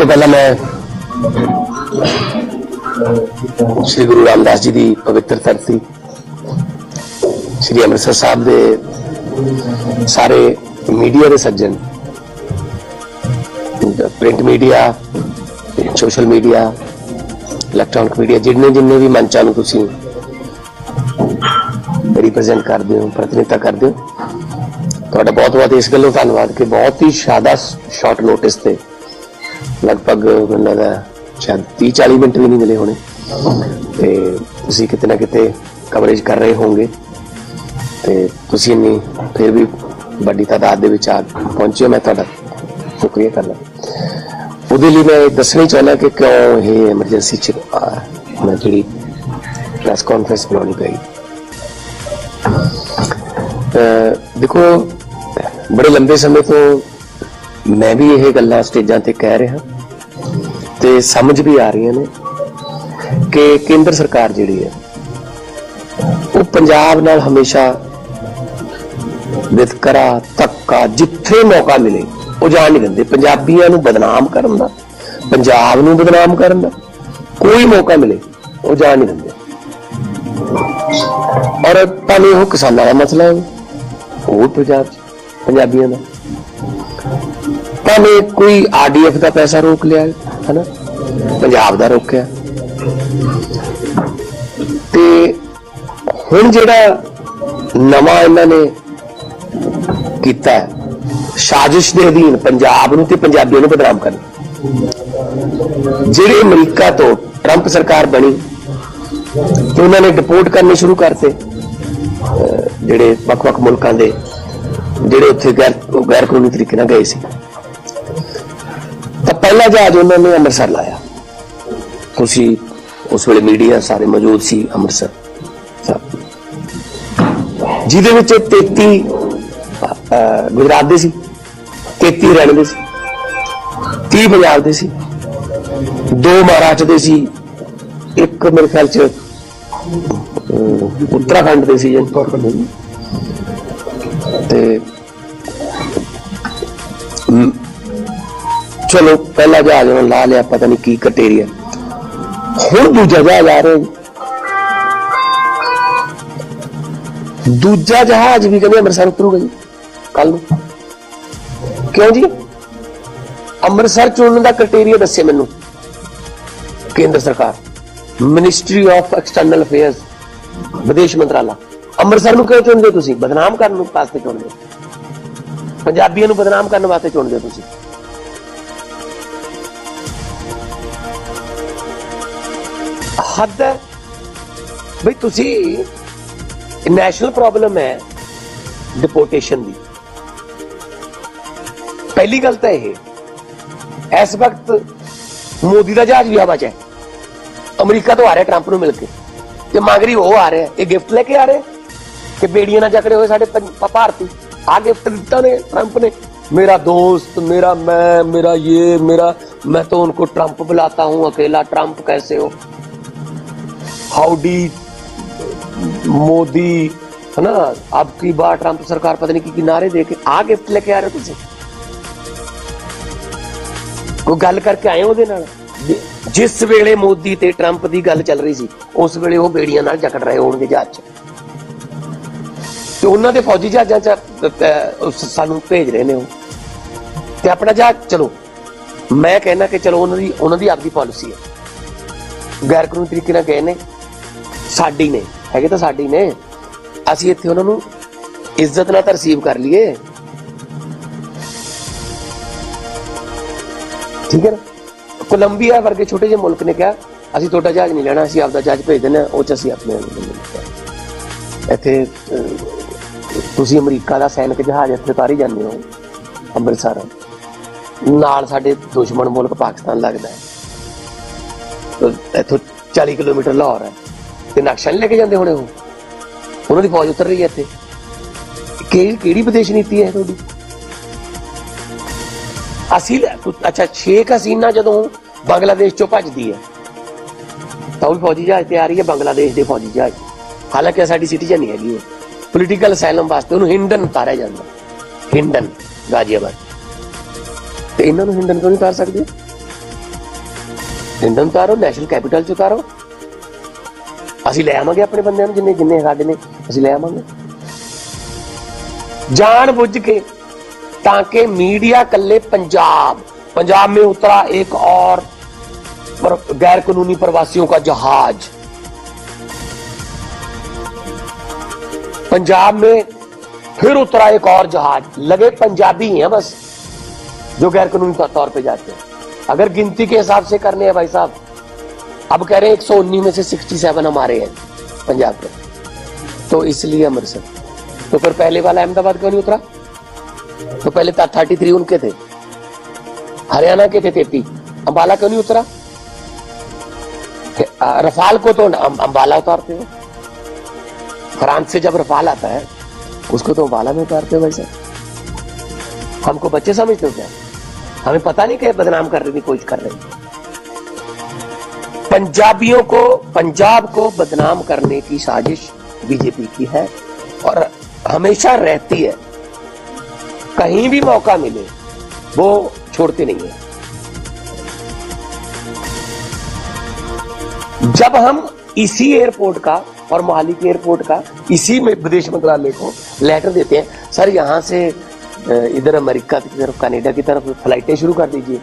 ਤੋਂ ਪਹਿਲਾਂ ਮੈਂ ਸ੍ਰੀ ਗੁਰੂ ਰਾਮਦਾਸ ਜੀ ਦੀ ਪਵਿੱਤਰ ਧਰਤੀ, ਸ੍ਰੀ ਅੰਮ੍ਰਿਤਸਰ ਸਾਹਿਬ ਦੇ ਸਾਰੇ ਮੀਡੀਆ ਦੇ ਸੱਜਣ print media social media electronic media ਜਿੰਨੇ ਜਿੰਨੇ ਵੀ ਮੰਚਾਂ ਨੂੰ ਤੁਸੀਂ ਰਿਪਰੈਜ਼ੈਂਟ ਕਰਦੇ ਹੋ, ਪ੍ਰਤੀਨਿਧਤਾ ਕਰਦੇ ਹੋ, ਤੁਹਾਡਾ ਬਹੁਤ ਬਹੁਤ ਇਸ ਗੱਲੋਂ ਧੰਨਵਾਦ ਕਿ ਬਹੁਤ ਹੀ ਸ਼ਾਦਾ ਸ਼ਾਰਟ ਨੋਟਿਸ ਤੇ ਲਗਭਗ ਮੈਨੂੰ ਲੱਗਦਾ ਸ਼ਾਇਦ 30 40 ਮਿੰਟ ਵੀ ਨਹੀਂ ਮਿਲੇ ਹੋਣੇ। ਤੇ ਤੁਸੀਂ ਕਿਤੇ ਨਾ ਕਿਤੇ ਕਵਰੇਜ ਕਰ ਰਹੇ ਹੋਵੋਗੇ। ਤੇ ਤੁਸੀਂ ਇੰਨੀ ਫਿਰ ਵੀ ਵੱਡੀ ਤਾਦਾਦ ਦੇ ਵਿੱਚ ਆ ਪਹੁੰਚੇ ਹੋ, ਮੈਂ ਤੁਹਾਡਾ ਸ਼ੁਕਰੀਆ ਕਰਦਾ। ਉਹਦੇ ਲਈ ਮੈਂ ਦੱਸਣਾ ਹੀ ਚਾਹੁੰਦਾ ਕਿ ਕਿਉਂ ਇਹ ਐਮਰਜੈਂਸੀ ਚ ਆ, ਮੈਂ ਜਿਹੜੀ ਪ੍ਰੈਸ ਕਾਨਫਰੰਸ ਬੁਲਾਉਣੀ ਪਈ। ਦੇਖੋ ਬੜੇ ਲੰਬੇ ਸਮੇਂ ਤੋਂ ਮੈਂ ਵੀ ਇਹ ਗੱਲਾਂ ਸਟੇਜਾਂ ਤੇ ਕਹਿ ਰਿਹਾ ਤੇ ਸਮਝ ਵੀ ਆ ਰਹੀਆਂ ਨੇ ਕਿ ਕੇਂਦਰ ਸਰਕਾਰ ਜਿਹੜੀ ਹੈ, ਉਹ ਪੰਜਾਬ ਨਾਲ ਹਮੇਸ਼ਾ ਵਿਤਕਰਾ ਧੱਕਾ, ਜਿੱਥੇ ਮੌਕਾ ਮਿਲੇ, ਉਹ ਜਾਣ ਨਹੀਂ ਦਿੰਦੇ। ਪੰਜਾਬੀਆਂ ਨੂੰ ਬਦਨਾਮ ਕਰਨ ਦਾ, ਪੰਜਾਬ ਨੂੰ ਬਦਨਾਮ ਕਰਨ ਦਾ, ਕੋਈ ਮੌਕਾ ਮਿਲੇ, ਉਹ ਜਾਣ ਨਹੀਂ ਦਿੰਦੇ। ਔਰ ਭਾਵੇਂ ਉਹ ਕਿਸਾਨਾਂ ਦਾ ਮਸਲਾ ਹੈ ਉਹ ਪੰਜਾਬ 'ਚ ਪੰਜਾਬੀਆਂ ਦਾ। ਨੇ ਕੋਈ ਆਰਡੀਐਫ ਦਾ ਪੈਸਾ ਰੋਕ ਲਿਆ ਹੈ ਹਨਾ? ਪੰਜਾਬ ਦਾ ਰੋਕਿਆ ਤੇ ਹੁਣ ਜਿਹੜਾ ਨਵਾਂ ਇਹਨਾਂ ਨੇ ਕੀਤਾ ਹੈ, ਸਾਜ਼ਿਸ਼ ਦੇ ਅਧੀਨ ਪੰਜਾਬ ਨੂੰ ਤੇ ਪੰਜਾਬੀਆਂ ਨੂੰ ਬਦਨਾਮ ਕਰਨ। ਜਿਹੜੇ ਅਮਰੀਕਾ ਤੋਂ ਟਰੰਪ ਸਰਕਾਰ ਬਣੀ ਤੇ ਉਹਨਾਂ ਨੇ ਡਿਪੋਰਟ ਕਰਨੇ ਸ਼ੁਰੂ ਕਰਤੇ ਜਿਹੜੇ ਵੱਖ-ਵੱਖ ਮੁਲਕਾਂ ਦੇ ਜਿਹੜੇ ਉੱਥੇ ਗੈਰ ਗੈਰ ਕਾਨੂੰਨੀ ਤਰੀਕੇ ਨਾਲ ਗਏ ਸੀ। ਤਾਂ ਪਹਿਲਾ ਜਹਾਜ਼ ਉਹਨਾਂ ਨੇ ਅੰਮ੍ਰਿਤਸਰ ਲਾਇਆ। ਤੁਸੀਂ ਉਸ ਵੇਲੇ ਮੀਡੀਆ ਸਾਰੇ ਮੌਜੂਦ ਸੀ ਅੰਮ੍ਰਿਤਸਰ। ਜਿਹਦੇ ਵਿੱਚ 33 ਅਹ, ਗੁਜਰਾਤ ਦੇ ਸੀ 33 ਹਰਿਆਣੇ ਦੇ ਸੀ 30 ਪੰਜਾਬ ਦੇ ਸੀ ਦੋ ਮਹਾਰਾਸ਼ਟਰ ਦੇ ਸੀ ਇੱਕ ਮੇਰੇ ਖਿਆਲ ਚ ਉੱਤਰਾਖੰਡ ਦੇ ਸੀ ਜੀ। ਤੇ ਚਲੋ, ਪਹਿਲਾ ਜਹਾਜ਼ ਉਹਨਾਂ ਲਾ ਲਿਆ, ਪਤਾ ਨਹੀਂ ਕੀ ਕਟੇਰੀਆ। ਹੁਣ ਦੂਜਾ ਜਹਾਜ਼ ਆ ਰਿਹਾ ਜੀ। ਦੂਜਾ ਜਹਾਜ਼ ਵੀ ਕਹਿੰਦੇ ਅੰਮ੍ਰਿਤਸਰ ਉਤਰੂਗਾ ਜੀ ਕੱਲ ਨੂੰ। ਕਿਉਂ ਜੀ? ਅੰਮ੍ਰਿਤਸਰ ਚੁਣਨ ਦਾ ਕ੍ਰਾਈਟੇਰੀਆ ਦੱਸੇ ਮੈਨੂੰ, ਕੇਂਦਰ ਸਰਕਾਰ ਮਿਨਿਸਟਰੀ ਆਫ ਐਕਸਟਰਨਲ ਅਫੇਅਰਸ ਵਿਦੇਸ਼ ਮੰਤਰਾਲਾ। ਅੰਮ੍ਰਿਤਸਰ ਨੂੰ ਕਿਉਂ ਚੁਣਦੇ ਹੋ ਤੁਸੀਂ? ਬਦਨਾਮ ਕਰਨ ਨੂੰ ਵਾਸਤੇ ਚੁਣਦੇ ਹੋ। ਪੰਜਾਬੀਆਂ ਨੂੰ ਬਦਨਾਮ ਕਰਨ ਵਾਸਤੇ ਚੁਣਦੇ ਹੋ ਤੁਸੀਂ। ਹੱਦ ਹੈ ਬਈ ਤੁਸੀਂ ਨੈਸ਼ਨਲ ਪ੍ਰੋਬਲਮ ਹੈ ਡਿਪੋਰਟੇਸ਼ਨ ਦੀ ਪਹਿਲੀ ਗੱਲ ਤਾਂ ਇਹ ਇਸ ਵਕਤ ਮੋਦੀ ਦਾ ਜਹਾਜ਼ ਵੀ ਹਵਾ 'ਚ ਹੈ ਅਮਰੀਕਾ ਤੋਂ ਆ ਰਿਹਾ ਟਰੰਪ ਨੂੰ ਮਿਲ ਕੇ ਤੇ ਮਗਰੀ ਉਹ ਆ ਰਿਹਾ ਇਹ ਗਿਫਟ ਲੈ ਕੇ ਆ ਰਿਹਾ ਕਿ ਬੇੜੀਆਂ ਨਾਲ ਜਕੜੇ ਹੋਏ ਸਾਡੇ ਪੰਜ- ਭ- ਭਾਰਤੀ ਆ ਗਿਫਟ ਦਿੱਤਾ ਨੇ ਟਰੰਪ ਨੇ मेरा दोस्त मेरा मैं मेरा ये मेरा मैं तो उनको ट्रंप बुलाता हूं अकेला ट्रंप कैसे हो हाउडी मोदी है ना अब की बार ट्रंप सरकार पता नहीं की किनारे दे के आ गिफ्ट लेके आ रहे हो ਤੁਸੀਂ ਕੋਈ ਗੱਲ ਕਰਕੇ ਆਏ ਉਹਦੇ ਨਾਲ ਜਿ- ਜਿਸ ਵੇਲੇ ਮੋਦੀ ਤੇ ਟਰੰਪ ਦੀ ਗੱਲ ਚੱਲ ਰਹੀ ਸੀ ਉਸ ਵੇਲੇ ਉਹ ਬੇੜੀਆਂ ਨਾਲ ਜਕੜ ਰਹੇ ਹੋਣਗੇ ਜਹਾਜ਼ 'ਚ ਤੇ ਉਹਨਾਂ ਦੇ ਫੌਜੀ ਜਹਾਜ਼ਾਂ 'ਚ ਅਹ, ਉਸ ਸਾਨੂੰ ਭੇਜ ਰਹੇ ਨੇ ਉਹ ਤੇ ਆਪਣਾ ਜਹਾਜ਼ ਚਲੋ ਮੈਂ ਕਹਿੰਦਾ ਕਿ ਚਲੋ ਉਹਨਾਂ ਦੀ ਉਹਨਾਂ ਦੀ ਆਪਦੀ ਪਾਲਿਸੀ ਹੈ ਗੈਰ ਕਾਨੂੰਨੀ ਤਰੀਕੇ ਨਾਲ ਗਏ ਨੇ ਸਾਡੀ ਨੇ। ਹੈਗੇ ਤਾਂ ਸਾਡੀ ਨੇ। ਅਸੀਂ ਇੱਥੇ ਉਹਨਾਂ ਨੂੰ ਇੱਜ਼ਤ ਨਾਲ ਤਾਂ ਕਰ ਲਈਏ। ਠੀਕ ਹੈ ਨਾ? ਕੋਲੰਬੀਆ ਵਰਗੇ ਛੋਟੇ ਜਿਹੇ ਮੁਲਕ ਨੇ ਕਿਹਾ, ਅਸੀਂ ਤੁਹਾਡਾ ਜਹਾਜ਼ ਨਹੀਂ ਲੈਣਾ, ਅਸੀਂ ਆਪਦਾ ਜਹਾਜ਼ ਭੇਜ ਦਿੰਦੇ ਹਾਂ, ਉਹ ਚ ਅਸੀਂ ਆਪਣੇ ਇੱਥੇ ਤੁਸੀਂ ਅਮਰੀਕਾ ਦਾ ਸੈਨਿਕ ਜਹਾਜ਼ ਇੱਥੇ ਤਾਰੀ ਜਾਂਦੇ ਹੋ, ਅੰਮ੍ਰਿਤਸਰ। ਨਾਲ ਸਾਡੇ ਦੁਸ਼ਮਣ ਮੁਲਕ ਪਾਕਿਸਤਾਨ ਲੱਗਦਾ ਹੈ। ਇੱਥੋਂ 40 ਕਿਲੋਮੀਟਰ ਲਾਹੌਰ ਹੈ। ਤੇ ਨਕਸ਼ਾ ਨਹੀਂ ਲੈ ਕੇ ਜਾਂਦੇ ਹੋਣੇ ਉਹ? ਉਹਨਾਂ ਦੀ ਫੌਜ ਉਤਰ ਰਹੀ ਹੈ ਇੱਥੇ। ਕਿਹੜੀ ਕਿਹੜੀ ਵਿਦੇਸ਼ ਨੀਤੀ ਹੈ ਤੁਹਾਡੀ? ਅਸੀਂ ਅੱਛਾ, ਸ਼ੇਖ ਹਸੀਨਾ ਜਦੋਂ ਬੰਗਲਾਦੇਸ਼ ਚੋਂ ਭੱਜਦੀ ਹੈ, ਤਾਂ ਉਹ ਫੌਜੀ ਜਹਾਜ਼ ਤੇ ਆ ਰਹੀ ਹੈ, ਬੰਗਲਾਦੇਸ਼ ਦੇ ਫੌਜੀ ਜਹਾਜ਼। ਹਾਲਾਂਕਿ ਇਹ ਸਾਡੀ ਸਿਟੀਜ਼ਨ ਨਹੀਂ ਹੈਗੀ ਉਹ। ਪੋਲੀਟੀਕਲ ਅਸਾਈਲਮ ਵਾਸਤੇ ਉਹਨੂੰ ਹਿੰਡਨ ਉਤਾਰਿਆ ਜਾਂਦਾ। ਹਿੰਡਨ, ਗਾਜ਼ੀਆਬਾਦ। ਤੇ ਇਹਨਾਂ ਨੂੰ ਹਿੰਡਨ ਕਿਉਂ ਨਹੀਂ ਉਤਾਰ ਸਕਦੇ? ਹਿੰਡਨ ਉਤਾਰੋ ਨੈਸ਼ਨਲ ਕੈਪੀਟਲ ਚ ਉਤਾਰੋ। ਅਸੀਂ ਲੈ ਆਵਾਂਗੇ ਆਪਣੇ ਬੰਦਿਆਂ ਨੂੰ ਜਿੰਨੇ ਜਿੰਨੇ ਸਾਡੇ ਨੇ ਅਸੀਂ ਲੈ ਆਵਾਂਗੇ ਜਾਣ ਬੁੱਝ ਕੇ ताकि मीडिया कल्ले पंजाब पंजाब में उतरा एक और पर, गैर कानूनी प्रवासियों का जहाज पंजाब में फिर उतरा एक और जहाज लगे पंजाबी हैं बस जो गैर कानूनी तौ- तौर पे जाते हैं अगर गिनती के हिसाब से करने हैं भाई साहब अब कह रहे हैं एक सौ उन्नीस में से सिक्सटी सेवन हमारे हैं पंजाब के तो इसलिए अमृतसर। तो फिर पहले वाला अहमदाबाद क्यों नहीं उतरा? तो पहले थर्टी थ्री उनके थे। हरियाणा के थे तेती अंबाला क्यों नहीं उतरा? रफाल को तो अं- अंबाला उतारते हो। फ्रांस से जब रफाल आता है, उसको तो अंबाला में उतारते हो भाई वैसे हमको बच्चे समझते हो क्या? हमें पता नहीं क्या बदनाम करने की कोशिश कर रहे पंजाबियों को, पंजाब को बदनाम करने की साजिश बीजेपी की है और हमेशा रहती है। कहीं भी मौका मिले, वो छोड़ते नहीं है। जब हम इसी एयरपोर्ट का और मोहाली के एयरपोर्ट का, इसी में विदेश मंत्रालय को लेटर देते हैं, सर, यहाँ से इधर अमेरिका की तरफ़, कनाडा की तरफ़ फ्लाइटें शुरू कर दीजिए।